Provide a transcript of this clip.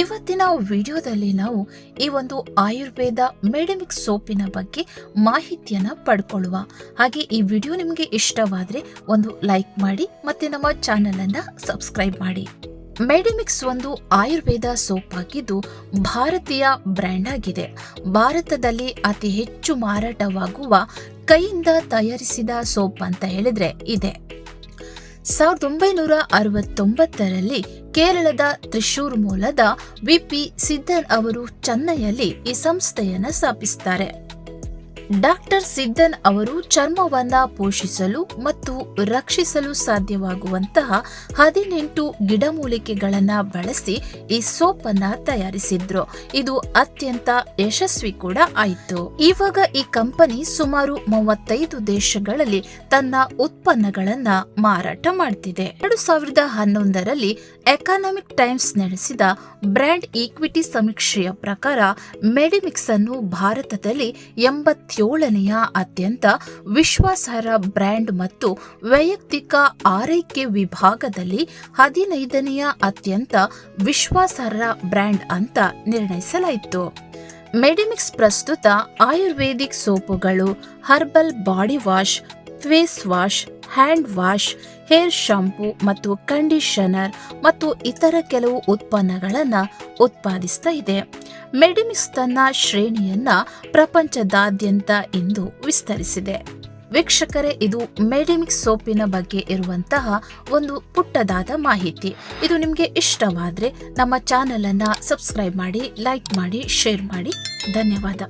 ಇವತ್ತಿನ ವಿಡಿಯೋದಲ್ಲಿ ನಾವು ಈ ಒಂದು ಆಯುರ್ವೇದ ಮೆಡಮಿಕ್ ಸೋಪಿನ ಬಗ್ಗೆ ಮಾಹಿತಿಯನ್ನು ಪಡ್ಕೊಳ್ಳುವ. ಹಾಗೆ ಈ ವಿಡಿಯೋ ನಿಮಗೆ ಇಷ್ಟವಾದರೆ ಒಂದು ಲೈಕ್ ಮಾಡಿ ಮತ್ತು ನಮ್ಮ ಚಾನಲನ್ನು ಸಬ್ಸ್ಕ್ರೈಬ್ ಮಾಡಿ. ಮೆಡಿಮಿಕ್ಸ್ ಒಂದು ಆಯುರ್ವೇದ ಸೋಪ್ ಆಗಿದ್ದು ಭಾರತೀಯ ಬ್ರ್ಯಾಂಡ್ ಆಗಿದೆ. ಭಾರತದಲ್ಲಿ ಅತಿ ಹೆಚ್ಚು ಮಾರಾಟವಾಗುವ ಕೈಯಿಂದ ತಯಾರಿಸಿದ ಸೋಪ್ ಅಂತ ಹೇಳಿದ್ರೆ ಇದೆ. ಸಾವಿರದ ಒಂಬೈನೂರ ಅರವತ್ತೊಂಬತ್ತರಲ್ಲಿ ಕೇರಳದ ತ್ರಿಶೂರ್ ಮೂಲದ ವಿಪಿ ಸಿದ್ದನ್ ಅವರು ಚೆನ್ನೈಯಲ್ಲಿ ಈ ಸಂಸ್ಥೆಯನ್ನು ಸ್ಥಾಪಿಸುತ್ತಾರೆ ಡಾಕ್ಟರ್ ಸಿದ್ದನ್ ಅವರು ಚರ್ಮವನ್ನ ಪೋಷಿಸಲು ಮತ್ತು ರಕ್ಷಿಸಲು ಸಾಧ್ಯವಾಗುವಂತಹ ಹದಿನೆಂಟು ಗಿಡಮೂಲಿಕೆಗಳನ್ನ ಬಳಸಿ ಈ ಸೋಪ್ ಅನ್ನ ತಯಾರಿಸಿದ್ರು. ಇದು ಅತ್ಯಂತ ಯಶಸ್ವಿ ಕೂಡ ಆಯಿತು. ಇವಾಗ ಈ ಕಂಪನಿ ಸುಮಾರು ಮೂವತ್ತೈದು ದೇಶಗಳಲ್ಲಿ ತನ್ನ ಉತ್ಪನ್ನಗಳನ್ನ ಮಾರಾಟ ಮಾಡ್ತಿದೆ. ಎರಡು ಸಾವಿರದ ಹನ್ನೊಂದರಲ್ಲಿ ಎಕಾನಮಿಕ್ ಟೈಮ್ಸ್ ನಡೆಸಿದ ಬ್ರ್ಯಾಂಡ್ ಈಕ್ವಿಟಿ ಸಮೀಕ್ಷೆಯ ಪ್ರಕಾರ ಮೆಡಿಮಿಕ್ಸ್ ಅನ್ನು ಭಾರತದಲ್ಲಿ ಎಂಬತ್ತೇಳನೆಯ ಅತ್ಯಂತ ವಿಶ್ವಾಸಾರ್ಹ ಬ್ರ್ಯಾಂಡ್ ಮತ್ತು ವೈಯಕ್ತಿಕ ಆರೈಕೆ ವಿಭಾಗದಲ್ಲಿ ಹದಿನೈದನೆಯ ಅತ್ಯಂತ ವಿಶ್ವಾಸಾರ್ಹ ಬ್ರ್ಯಾಂಡ್ ಅಂತ ನಿರ್ಣಯಿಸಲಾಯಿತು. ಮೆಡಿಮಿಕ್ಸ್ ಪ್ರಸ್ತುತ ayurvedic ಸೋಪುಗಳು, herbal body wash face wash hand wash hair shampoo ಮತ್ತು ಕಂಡೀಷನರ್ ಮತ್ತು ಇತರ ಕೆಲವು ಉತ್ಪನ್ನಗಳನ್ನು ಉತ್ಪಾದಿಸ್ತಾ ಇದೆ. ಮೆಡಿಮಿಕ್ಸ್ ತನ್ನ ಶ್ರೇಣಿಯನ್ನ ಪ್ರಪಂಚದಾದ್ಯಂತ ಇಂದು ವಿಸ್ತರಿಸಿದೆ. ವೀಕ್ಷಕರೇ, ಇದು ಮೆಡಿಮಿಕ್ಸ್ ಸೋಪಿನ ಬಗ್ಗೆ ಇರುವಂತಹ ಒಂದು ಪುಟ್ಟದಾದ ಮಾಹಿತಿ. ಇದು ನಿಮಗೆ ಇಷ್ಟವಾದರೆ ನಮ್ಮ ಚಾನಲನ್ನು ಸಬ್ಸ್ಕ್ರೈಬ್ ಮಾಡಿ, ಲೈಕ್ ಮಾಡಿ, ಶೇರ್ ಮಾಡಿ. ಧನ್ಯವಾದ.